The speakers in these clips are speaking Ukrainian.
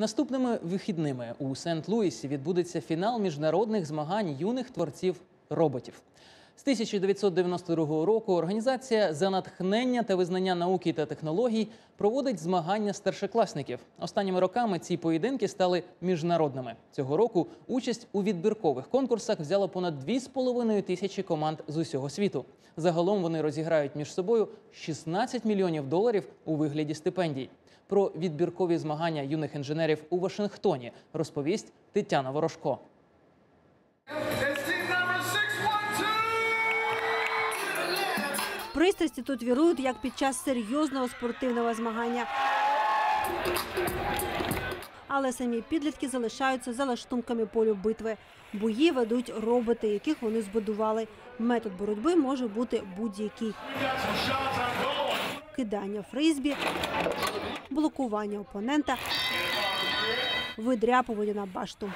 Наступними вихідними у Сент-Луісі відбудеться фінал міжнародних змагань юних творців роботів. З 1992 року організація за натхнення та визнання науки та технологій проводить змагання старшокласників. Останніми роками ці поєдинки стали міжнародними. Цього року участь у відбіркових конкурсах взяло понад 2,5 тисячі команд з усього світу. Загалом вони розіграють між собою 16 мільйонів доларів у вигляді стипендій. Про відбіркові змагання юних інженерів у Вашингтоні розповість Тетяна Ворожко. Пристрасті тут вірують як під час серйозного спортивного змагання. Але самі підлітки залишаються за лаштунками полю битви. Бої ведуть роботи, яких вони збудували. Метод боротьби може бути будь-який: кидання фризбі, блокування опонента, видряпування на башту.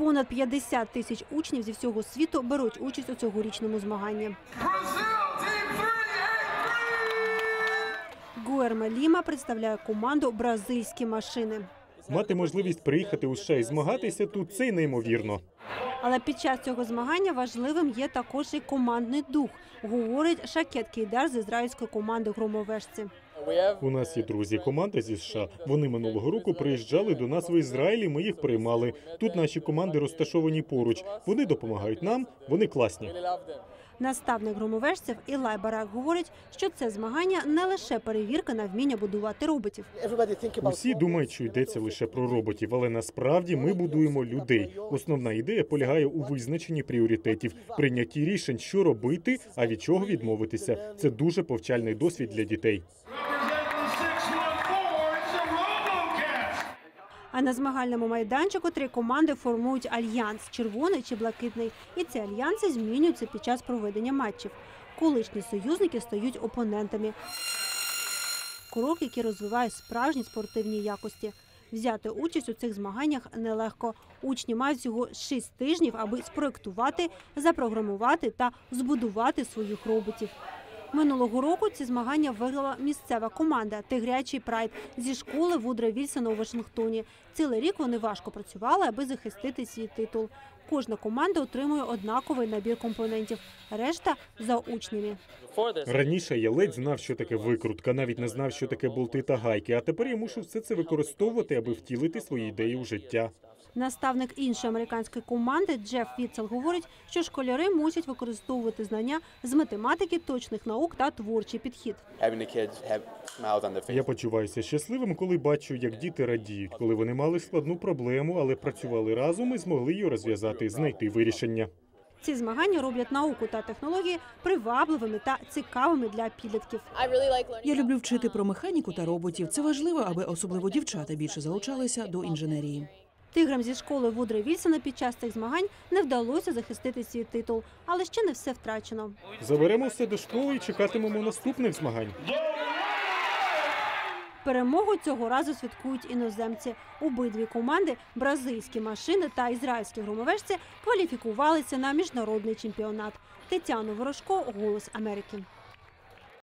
Понад 50 тисяч учнів зі всього світу беруть участь у цьогорічному змаганні. Brazil, team 383! Гуерме Ліма представляє команду бразильські машини. Мати можливість приїхати у США і змагатися тут це й неймовірно. Але під час цього змагання важливим є також і командний дух, говорить Шакет Кейдар з ізраїльської команди громовежці. У нас є друзі, команда зі США. Вони минулого року приїжджали до нас в Ізраїлі. Ми їх приймали. Тут наші команди розташовані поруч. Вони допомагають нам. Вони класні. Наставник громовежців Ілай Барак говорить, що це змагання не лише перевірка на вміння будувати роботів. Усі думають, що йдеться лише про роботів, але насправді ми будуємо людей. Основна ідея полягає у визначенні пріоритетів, прийнятті рішень, що робити, а від чого відмовитися. Це дуже повчальний досвід для дітей. На змагальному майданчику три команди формують альянс червоний чи блакитний. І ці альянси змінюються під час проведення матчів. Колишні союзники стають опонентами. Крок, який розвиває справжні спортивні якості. Взяти участь у цих змаганнях нелегко. Учні мають всього 6 тижнів, аби спроектувати, запрограмувати та збудувати своїх роботів. Минулого року ці змагання виграла місцева команда Тигрячий Прайд зі школи Вудра Вільсона у Вашингтоні. Цілий рік вони важко працювали, аби захистити свій титул. Кожна команда отримує однаковий набір компонентів, решта за учнями. Раніше я ледь знав, що таке викрутка, навіть не знав, що таке болти та гайки. А тепер я мушу все це використовувати, аби втілити свої ідеї у життя. Naставник іншої американської команди Джеф Віцел говорить, що школяри мусять використовувати знання з математики, точних наук та творчий підхід. Я почуваюся щасливим, коли бачу, як діти радіють, коли вони мали складну проблему, але працювали разом і змогли її розв'язати, знайти вирішення. Ці змагання роблять науку та технології привабливими та цікавими для підлітків. Я люблю вчити про механіку та роботів. Це важливо, аби особливо дівчата більше залучалися до інженерії. Тиграм зі школи Вудра Вільсона під час цих змагань не вдалося захистити свій титул, але ще не все втрачено. Заберемо все до школи і чекатимемо наступних змагань. Перемогу цього разу святкують іноземці. Обидві команди бразильські машини та ізраїльські громовежці кваліфікувалися на міжнародний чемпіонат. Тетяна Ворожко, Голос Америки.